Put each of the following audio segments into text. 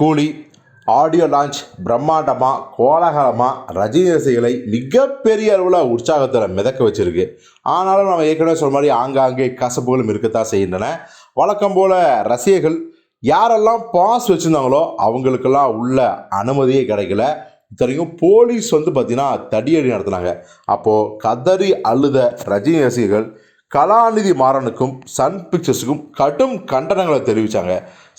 கூலி audio launch பிரம்மாண்டமாக கோலாகலமாக ரஜினி ரசிகளை மிகப்பெரிய அளவில் உற்சாகத்தில் மிதக்க வச்சுருக்கு. ஆனாலும் நம்ம ஏற்கனவே சொன்ன மாதிரி ஆங்காங்கே கசப்புகளும் இருக்கத்தான் செய்கின்றன. வழக்கம் போல் ரசிகர்கள் யாரெல்லாம் பாஸ் வச்சுருந்தாங்களோ அவங்களுக்கெல்லாம் உள்ள அனுமதியே கிடைக்கல. இத்தனைக்கும் போலீஸ் வந்து பார்த்தீங்கன்னா தடியடி நடத்தினாங்க. அப்போது கதறி அழுத ரஜினி ரசிகர்கள் கலாநிதி மாறனுக்கும் சன் பிக்சர்ஸுக்கும் கடும் கண்டனங்களை தெரிவித்தாங்க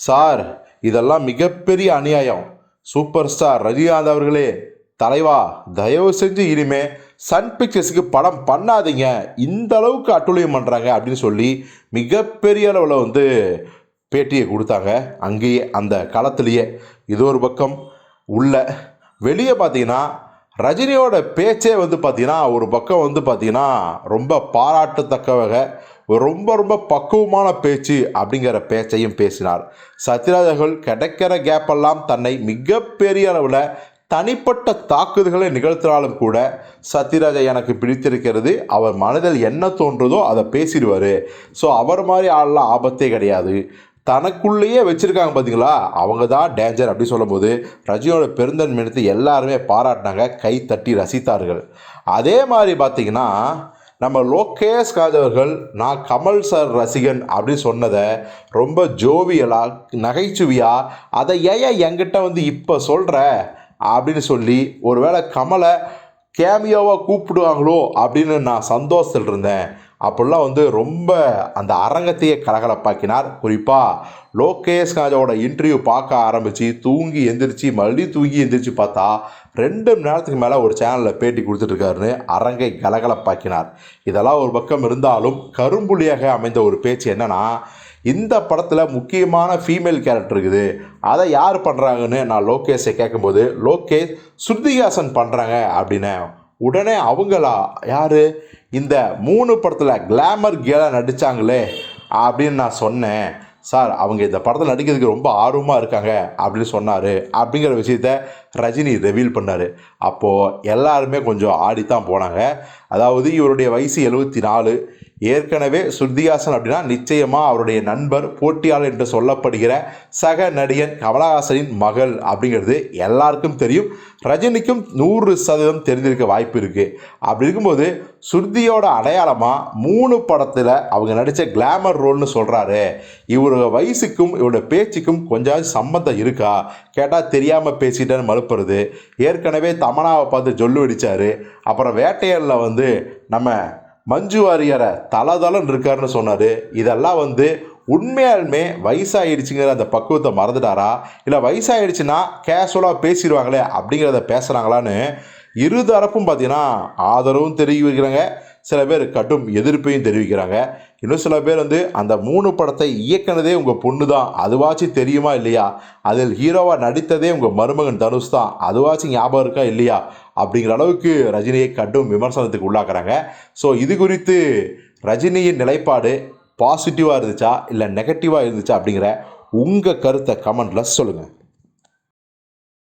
சார் இதெல்லாம் மிகப்பெரிய அநியாயம். சூப்பர் ஸ்டார் ரஜினிகாந்த் அவர்களே தலைவா தயவு செஞ்சு இனிமே சன் பிக்சர்ஸுக்கு படம் பண்ணாதீங்க. இந்த அளவுக்கு அட்டுழியம் பண்ணுறாங்க அப்படின்னு சொல்லி மிகப்பெரிய அளவில் வந்து பேட்டியை கொடுத்தாங்க. அங்கேயே அந்த களத்திலேயே. இது ஒரு பக்கம் உள்ள வெளியே பார்த்தீங்கன்னா ரஜினியோட பேச்சே வந்து பார்த்திங்கன்னா ஒரு பக்கம் வந்து பார்த்திங்கன்னா ரொம்ப பாராட்டத்தக்க வகை ரொம்ப ரொம்ப பக்குவமான பேச்சு அப்படிங்கிற பேச்சையும் பேசினார். சத்யராஜர்கள் கிடைக்கிற கேப்பெல்லாம் தன்னை மிகப்பெரிய அளவில் தனிப்பட்ட தாக்குதல்களை நிகழ்த்தினாலும் கூட சத்யராஜை எனக்கு பிடித்திருக்கிறது அவர் மனதில் என்ன தோன்றுதோ அதை பேசிடுவார். ஸோ அவர் மாதிரி ஆளெலாம் ஆபத்தே கிடையாது. தனக்குள்ளேயே வச்சுருக்காங்க பார்த்தீங்களா அவங்க தான் டேஞ்சர் அப்படி சொல்லும்போது ரஜினியோட பெருந்தன்மையத்தை எல்லாருமே பாராட்டினாங்க கை தட்டி ரசித்தார்கள். அதே மாதிரி பார்த்திங்கன்னா நம்ம லோகேஷ் ராஜ் அவர்கள் நான் கமல் சார் ரசிகன் அப்படின்னு சொன்னதை ரொம்ப ஜோவியலாக நகைச்சுவையாக அதை ஏன் என்கிட்ட வந்து இப்போ சொல்கிற அப்படின்னு சொல்லி ஒருவேளை கமலை கேமியோவாக கூப்பிடுவாங்களோ அப்படின்னு நான் சந்தோஷத்தில் இருந்தேன் அப்படிலாம் வந்து ரொம்ப அந்த அரங்கத்தையே கலகலப்பாக்கினார். குறிப்பாக லோகேஷ் ராஜாவோட இன்டர்வியூ பார்க்க ஆரம்பித்து தூங்கி எந்திரிச்சு மறுபடியும் தூங்கி எந்திரிச்சு பார்த்தா ரெண்டு மணி நேரத்துக்கு மேலே ஒரு சேனலில் பேட்டி கொடுத்துட்ருக்காருன்னு அரங்கை கலகலப்பாக்கினார். இதெல்லாம் ஒரு பக்கம் இருந்தாலும் கரும்புலியாக அமைந்த ஒரு பேச்சு என்னென்னா இந்த படத்தில் முக்கியமான ஃபீமேல் கேரக்டர் இருக்குது. அதை யார் பண்ணுறாங்கன்னு நான் லோகேஷை கேட்கும்போது லோகேஷ் ஸ்ருதிஹாசன் பண்ணுறாங்க அப்படின்னு உடனே அவங்களா யார்? இந்த மூணு படத்தில் கிளாமர் கேலாக நடித்தாங்களே அப்படின்னு நான் சொன்னேன். சார் அவங்க இந்த படத்தில் நடிக்கிறதுக்கு ரொம்ப ஆர்வமாக இருக்காங்க அப்படின்னு சொன்னார். அப்படிங்கிற விஷயத்த ரஜினி ரிவீல் பண்ணார். அப்போது எல்லாருமே கொஞ்சம் ஆடித்தான் போனாங்க. அதாவது இவருடைய வயசு எழுபத்தி நாலு. ஏற்கனவே ஸ்ருதிஹாசன் அப்படின்னா நிச்சயமாக அவருடைய நண்பர் போட்டியாளர் என்று சொல்லப்படுகிற சக நடிகன் கமலஹாசனின் மகள் அப்படிங்கிறது எல்லாருக்கும் தெரியும். ரஜினிக்கும் நூறு சதவீதம் தெரிஞ்சிருக்க வாய்ப்பு இருக்குது அப்படி இருக்கும்போது ஸ்ருதியோட அடையாளமாக மூணு படத்தில் அவங்க நடித்த கிளாமர் ரோல்னு சொல்கிறாரு இவரோட வயசுக்கும் இவரோட பேச்சுக்கும் கொஞ்சம் சம்மந்தம் இருக்கா? கேட்டால் தெரியாமல் பேசிட்டேன்னு மறுப்புறது. ஏற்கனவே தமனாவை பார்த்து ஜொல்லு அடித்தார் அப்புறம் வேட்டையலில் வந்து நம்ம மஞ்சு வாரியரை தலதலன்னு இருக்காருன்னு சொன்னார். இதெல்லாம் வந்து உண்மையாலுமே வயசாகிடுச்சுங்கிற அந்த பக்குவத்தை மறந்துட்டாரா? இல்லை வயசாகிடுச்சுன்னா கேஷுவலாக பேசிடுவாங்களே அப்படிங்கிறத பேசுகிறாங்களான்னு இரு தரப்பும் பார்த்தீங்கன்னா ஆதரவும் தெரிவிக்கிறாங்க. சில பேர் கடும் எதிர்ப்பையும் தெரிவிக்கிறாங்க. இன்னும் சில பேர் வந்து அந்த மூணு படத்தை இயக்குனதே உங்கள் பொண்ணு தான் அதுவாச்சும் தெரியுமா இல்லையா? அதில் ஹீரோவாக நடித்ததே உங்கள் மருமகன் தனுஷ் தான் அதுவாச்சும் ஞாபகம் இருக்கா இல்லையா? அப்படிங்கிற அளவுக்கு ரஜினியை கடும் விமர்சனத்துக்கு உள்ளாக்குறாங்க. ஸோ இது குறித்து ரஜினியின் நிலைப்பாடு பாசிட்டிவாக இருந்துச்சா? இல்லை நெகட்டிவாக இருந்துச்சா? அப்படிங்கிற உங்கள் கருத்தை கமெண்டில் சொல்லுங்கள்